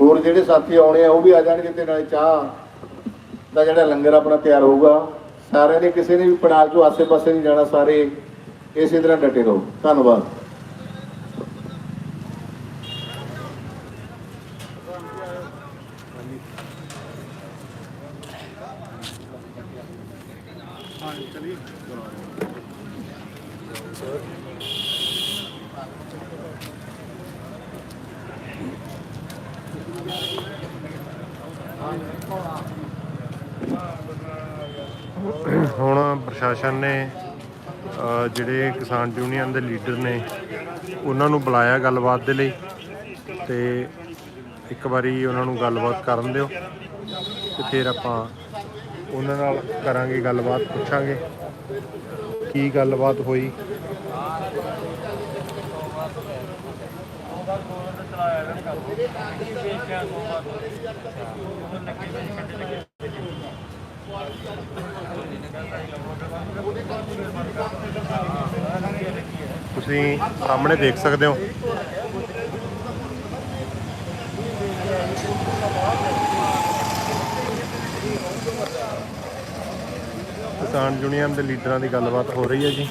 ਹੋਰ ਜਿਹੜੇ ਸਾਥੀ ਆਉਣੇ ਆ, ਉਹ ਵੀ ਆ ਜਾਣਗੇ ਤੇ ਨਾਲੇ ਚਾਹ ਦਾ ਜਿਹੜਾ ਲੰਗਰ ਆਪਣਾ ਤਿਆਰ ਹੋਊਗਾ। ਸਾਰਿਆਂ ਨੇ ਕਿਸੇ ਨੇ ਵੀ ਪੜਾਲ ਚੋਂ ਆਸੇ-ਪਾਸੇ ਨਹੀਂ ਜਾਣਾ, ਸਾਰੇ ਇਸੇ ਤਰ੍ਹਾਂ ਡਟੇ ਰਹੋ। ਧੰਨਵਾਦ। ਹੁਣ ਪ੍ਰਸ਼ਾਸਨ ਨੇ ਜਿਹੜੇ ਕਿਸਾਨ ਯੂਨੀਅਨ ਦੇ ਲੀਡਰ ਨੇ, ਉਹਨਾਂ ਨੂੰ ਬੁਲਾਇਆ ਗੱਲਬਾਤ ਦੇ ਲਈ ਤੇ ਇੱਕ ਵਾਰੀ ਉਹਨਾਂ ਨੂੰ ਗੱਲਬਾਤ ਕਰਨ ਦਿਓ ਤੇ ਫਿਰ ਆਪਾਂ ਉਹਨਾਂ ਨਾਲ ਕਰਾਂਗੇ ਗੱਲਬਾਤ, ਪੁੱਛਾਂਗੇ ਕੀ ਗੱਲਬਾਤ ਹੋਈ। ਤੁਸੀਂ ਸਾਹਮਣੇ ਦੇਖ ਸਕਦੇ ਹੋ। ਕਿਸਾਨ ਯੂਨੀਅਨ ਦੇ ਲੀਡਰਾਂ ਦੀ ਗੱਲਬਾਤ ਹੋ ਰਹੀ ਹੈ ਜੀ।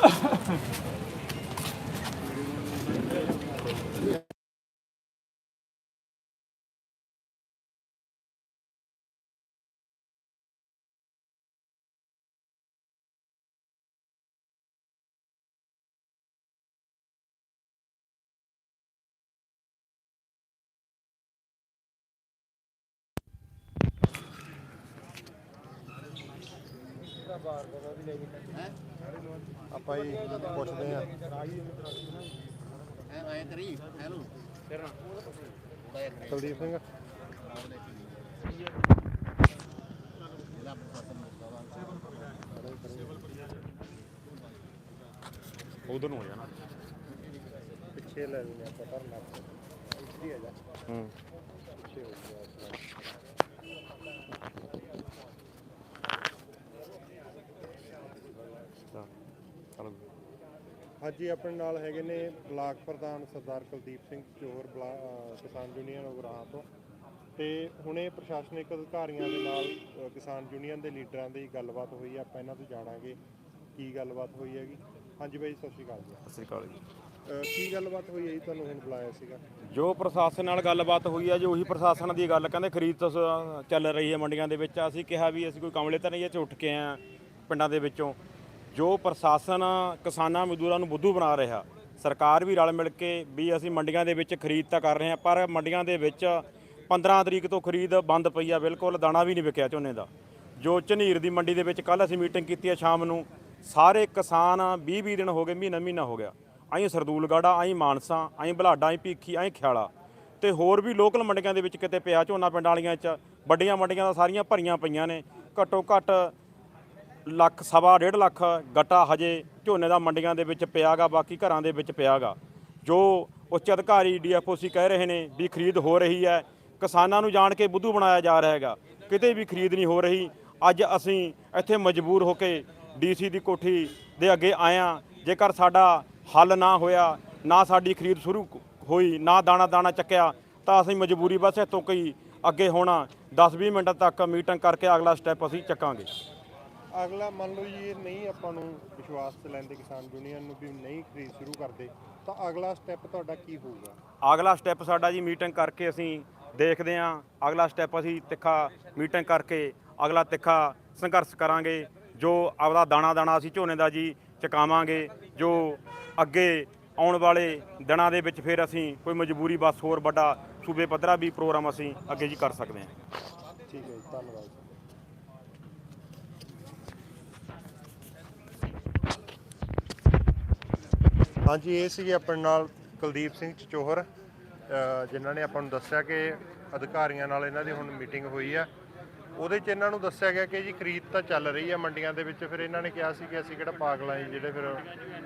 Ha ha ha. ਆਪਾਂ ਹੀ। ਪੁੱਛਦੇ ਆ ਕੁਲਦੀਪ ਸਿੰਘ। ਉਧਰ ਨੂੰ ਹੋ ਜਾਣਾ ਪਿੱਛੇ ਲੈ ਲੈਣੇ ਆਪਾਂ ਧਰਨਾ ਇੱਥੇ ਆ ਜਾ। ਹੂੰ। ਪਿੱਛੇ ਹੋ ਗਿਆ ਵਾਰ। ਚੱਲ ਹਾਂਜੀ ਆਪਣੇ ਨਾਲ ਹੈਗੇ ਨੇ ਬਲਾਕ ਪ੍ਰਧਾਨ ਸਰਦਾਰ ਕੁਲਦੀਪ ਸਿੰਘ ਅਹ ਕਿਸਾਨ ਯੂਨੀਅਨ ਉਗਰਾਹਾਂ ਤੋਂ। ਤੇ ਹੁਣੇ ਪ੍ਰਸ਼ਾਸਨਿਕ ਅਧਿਕਾਰੀਆਂ ਦੇ ਨਾਲ ਕਿਸਾਨ ਯੂਨੀਅਨ ਦੇ ਲੀਡਰਾਂ ਦੀ ਗੱਲਬਾਤ ਹੋਈ ਆ। ਆਪਾਂ ਇਹਨਾਂ ਤੋਂ ਜਾਣਾਂਗੇ ਕੀ ਗੱਲਬਾਤ ਹੋਈ ਹੈਗੀ। ਹਾਂਜੀ ਬਾਈ ਸਤਿ ਸ਼੍ਰੀ ਅਕਾਲ ਜੀ। ਸਤਿ ਸ੍ਰੀ ਅਕਾਲ ਜੀ। ਕੀ ਗੱਲਬਾਤ ਹੋਈ ਹੈ ਜੀ ਤੁਹਾਨੂੰ ਹੁਣ ਬੁਲਾਇਆ ਸੀਗਾ? ਜੋ ਪ੍ਰਸ਼ਾਸਨ ਨਾਲ ਗੱਲਬਾਤ ਹੋਈ ਹੈ ਜੀ ਉਹੀ ਪ੍ਰਸ਼ਾਸਨ ਦੀ ਗੱਲ ਕਹਿੰਦੇ ਖਰੀਦ ਤਾਂ ਚੱਲ ਰਹੀ ਹੈ ਮੰਡੀਆਂ ਦੇ ਵਿੱਚ। ਅਸੀਂ ਕਿਹਾ ਵੀ ਅਸੀਂ ਕੋਈ ਕਮਲੇ ਤਾਂ ਨਹੀਂ ਇਹ 'ਚ ਉੱਠ ਕੇ ਹਾਂ ਪਿੰਡਾਂ ਦੇ ਵਿੱਚੋਂ। ਜੋ ਪ੍ਰਸ਼ਾਸਨ ਕਿਸਾਨਾਂ ਮਜ਼ਦੂਰਾਂ ਨੂੰ ਬੁੱਧੂ ਬਣਾ ਰਿਹਾ। ਸਰਕਾਰ ਵੀ ਰਲ ਮਿਲ ਕੇ ਵੀ ਅਸੀਂ ਮੰਡੀਆਂ ਦੇ ਵਿੱਚ ਖਰੀਦ ਤਾਂ ਕਰ ਰਹੇ ਹਾਂ, ਪਰ ਮੰਡੀਆਂ ਦੇ ਵਿੱਚ 15 ਤਰੀਕ ਤੋਂ ਖਰੀਦ ਬੰਦ ਪਈ ਆ, ਬਿਲਕੁਲ ਦਾਣਾ ਵੀ ਨਹੀਂ ਵਿਕਿਆ ਝੋਨੇ ਦਾ। ਜੋ ਝਨੀਰ ਦੀ ਮੰਡੀ ਦੇ ਵਿੱਚ ਕੱਲ ਅਸੀਂ ਮੀਟਿੰਗ ਕੀਤੀ ਹੈ ਸ਼ਾਮ ਨੂੰ ਸਾਰੇ ਕਿਸਾਨ 20 20 ਦਿਨ ਹੋ ਗਏ ਮਹੀਨਾ ਮਹੀਨਾ ਹੋ ਗਿਆ। ਆਈ ਸਰਦੂਲਗੜਾ, ਆਈ ਮਾਨਸਾ, ਆਈ ਬਲਾਡਾ, ਆਈ ਭੀਖੀ, ਆਈ ਖਿਆਲਾ ਤੇ ਹੋਰ ਵੀ ਲੋਕਲ ਮੰਡੀਆਂ ਦੇ ਵਿੱਚ ਕਿਤੇ ਪਿਆ ਝੋਨਾ ਪਿੰਡ ਵਾਲੀਆਂ 'ਚ, ਵੱਡੀਆਂ ਮੰਡੀਆਂ ਦਾ ਸਾਰੀਆਂ ਭਰੀਆਂ ਪਈਆਂ ਨੇ। ਘੱਟੋ ਘੱਟ ਲੱਖ, ਸਵਾ ਡੇਢ ਲੱਖ ਗੱਟਾ ਹਜੇ ਝੋਨੇ ਦਾ ਮੰਡੀਆਂ ਦੇ ਵਿੱਚ ਪਿਆਗਾ, ਬਾਕੀ ਘਰਾਂ ਦੇ ਵਿੱਚ ਪਿਆਗਾ। ਜੋ ਉੱਚ ਅਧਿਕਾਰੀ ਡੀਐਫਓਸੀ ਕਹਿ ਰਹੇ ਨੇ ਵੀ ਖਰੀਦ ਹੋ ਰਹੀ ਹੈ, ਕਿਸਾਨਾਂ ਨੂੰ ਜਾਣ ਕੇ ਬੁੱਧੂ ਬਣਾਇਆ ਜਾ ਰਿਹਾ ਹੈਗਾ। ਕਿਤੇ ਵੀ ਖਰੀਦ ਨਹੀਂ ਹੋ ਰਹੀ। ਅੱਜ ਅਸੀਂ ਇੱਥੇ ਮਜਬੂਰ ਹੋ ਕੇ ਡੀਸੀ ਦੀ ਕੋਠੀ ਦੇ ਅੱਗੇ ਆਇਆ ਜੇਕਰ ਸਾਡਾ ਹੱਲ ਨਾ ਹੋਇਆ, ਨਾ ਸਾਡੀ ਖਰੀਦ ਸ਼ੁਰੂ ਹੋਈ, ਨਾ ਦਾਣਾ ਦਾਣਾ ਚੱਕਿਆ, ਤਾਂ ਅਸੀਂ ਮਜਬੂਰੀ ਬਸ ਇੱਥੋਂ ਕੋਈ ਅੱਗੇ ਹੋਣਾ। 10-20 ਮਿੰਟ ਤੱਕ ਮੀਟਿੰਗ ਕਰਕੇ ਅਗਲਾ ਸਟੈਪ ਅਸੀਂ ਚੱਕਾਂਗੇ। ਅਗਲਾ ਮੰਨ ਲਓ ਜੀ ਇਹ ਨਹੀਂ ਆਪਾਂ ਨੂੰ ਵਿਸ਼ਵਾਸ ਤੇ ਲੈਂਦੇ ਕਿਸਾਨ ਯੂਨੀਅਨ ਨੂੰ ਵੀ ਨਹੀਂ ਖਰੀਦ ਸ਼ੁਰੂ ਕਰਦੇ ਤਾਂ ਅਗਲਾ ਸਟੈਪ ਤੁਹਾਡਾ ਕੀ ਹੋਊਗਾ? ਅਗਲਾ ਸਟੈਪ ਸਾਡਾ ਜੀ ਮੀਟਿੰਗ ਕਰਕੇ ਅਸੀਂ ਦੇਖਦੇ ਹਾਂ ਅਗਲਾ ਸਟੈਪ ਅਸੀਂ ਤਿੱਖਾ ਮੀਟਿੰਗ ਕਰਕੇ ਅਗਲਾ ਤਿੱਖਾ ਸੰਘਰਸ਼ ਕਰਾਂਗੇ ਜੋ ਆਪਦਾ ਦਾਣਾ ਦਾਣਾ ਅਸੀਂ ਝੋਨੇ ਦਾ ਜੀ ਚਕਾਵਾਂਗੇ ਜੋ ਅੱਗੇ ਆਉਣ ਵਾਲੇ ਦਿਨਾਂ ਦੇ ਵਿੱਚ ਫਿਰ ਅਸੀਂ ਕੋਈ ਮਜਬੂਰੀ ਬਸ ਹੋਰ ਵੱਡਾ ਸੂਬੇ ਪੱਧਰਾ ਵੀ ਪ੍ਰੋਗਰਾਮ ਅਸੀਂ ਅੱਗੇ ਜੀ ਕਰ ਸਕਦੇ ਹਾਂ। ਠੀਕ ਹੈ ਧੰਨਵਾਦ। ਹਾਂਜੀ ਇਹ ਸੀਗੇ ਆਪਣੇ ਨਾਲ ਕੁਲਦੀਪ ਸਿੰਘ ਚਚੋਹਰ ਅ, ਜਿਨ੍ਹਾਂ ਨੇ ਆਪਾਂ ਨੂੰ ਦੱਸਿਆ ਕਿ ਅਧਿਕਾਰੀਆਂ ਨਾਲ ਇਹਨਾਂ ਦੀ ਹੁਣ ਮੀਟਿੰਗ ਹੋਈ ਆ। ਉਹਦੇ 'ਚ ਇਹਨਾਂ ਨੂੰ ਦੱਸਿਆ ਗਿਆ ਕਿ ਜੀ ਖਰੀਦ ਤਾਂ ਚੱਲ ਰਹੀ ਆ ਮੰਡੀਆਂ ਦੇ ਵਿੱਚ ਫਿਰ ਇਹਨਾਂ ਨੇ ਕਿਹਾ ਸੀ ਕਿ ਅਸੀਂ ਕਿਹੜਾ ਪਾਗਲ ਆ ਜੀ ਜਿਹੜੇ ਫਿਰ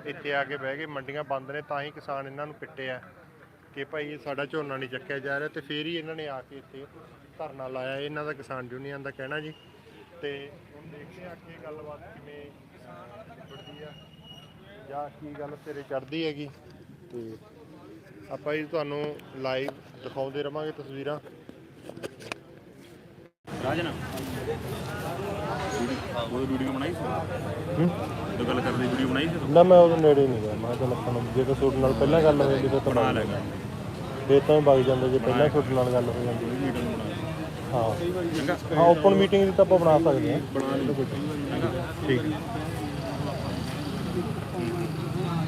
ਇੱਥੇ ਆ ਕੇ ਬਹਿ ਗਏ ਮੰਡੀਆਂ ਬੰਦ ਨੇ ਤਾਂ ਹੀ ਕਿਸਾਨ ਇਹਨਾਂ ਨੂੰ ਪਿੱਟੇ ਆ ਕਿ ਭਾਈ ਇਹ ਸਾਡਾ ਝੋਨਾ ਨਹੀਂ ਚੱਕਿਆ ਜਾ ਰਿਹਾ ਤੇ ਫਿਰ ਹੀ ਇਹਨਾਂ ਨੇ ਆ ਕੇ ਇੱਥੇ ਧਰਨਾ ਲਾਇਆ ਇਹਨਾਂ ਦਾ ਕਿਸਾਨ ਯੂਨੀਅਨ ਦਾ ਕਹਿਣਾ ਜੀ। ਤੇ ਹੁਣ ਦੇਖਦੇ ਆ ਕਿ ਗੱਲਬਾਤ ਕਿਵੇਂ ਨਿਬੜਦੀ ਆ। ਜਾਂ ਕੀ ਗੱਲ ਤੇਰੇ ਚੜਦੀ ਹੈਗੀ। ਤੇ ਆਪਾਂ ਜੀ ਤੁਹਾਨੂੰ ਲਾਈਵ ਦਿਖਾਉਂਦੇ ਰਵਾਂਗੇ ਤਸਵੀਰਾਂ। ਰਾਜਨ ਉਹ ਵੀਡੀਓ ਬਣਾਈ ਸੀ? ਉਹ ਗੱਲ ਕਰਦੇ ਵੀਡੀਓ ਬਣਾਈ ਸੀ ਨਾ ਮੈਂ ਉਹਦੇ ਨੇੜੇ ਨਹੀਂ ਗਿਆ। ਮੈਂ ਆਪਾਂ ਨੂੰ ਜੇ ਤਾਂ ਤੁਹਾਡੇ ਨਾਲ ਪਹਿਲਾਂ ਗੱਲ ਹੋਈ ਸੀ ਤਾਂ ਬਣਾ ਲੈਗਾ ਫੇਰ ਤਾਂ ਵਗ ਜਾਂਦਾ ਜੇ ਪਹਿਲਾਂ ਤੁਹਾਡੇ ਨਾਲ ਗੱਲ ਹੋ ਜਾਂਦੀ। ਹਾਂ। ਹਾਂ ਓਪਨ ਮੀਟਿੰਗ ਦੀ ਤਾਂ ਆਪਾਂ ਬਣਾ ਸਕਦੇ ਹਾਂ। ਬਣਾ ਲਈ। ਠੀਕ।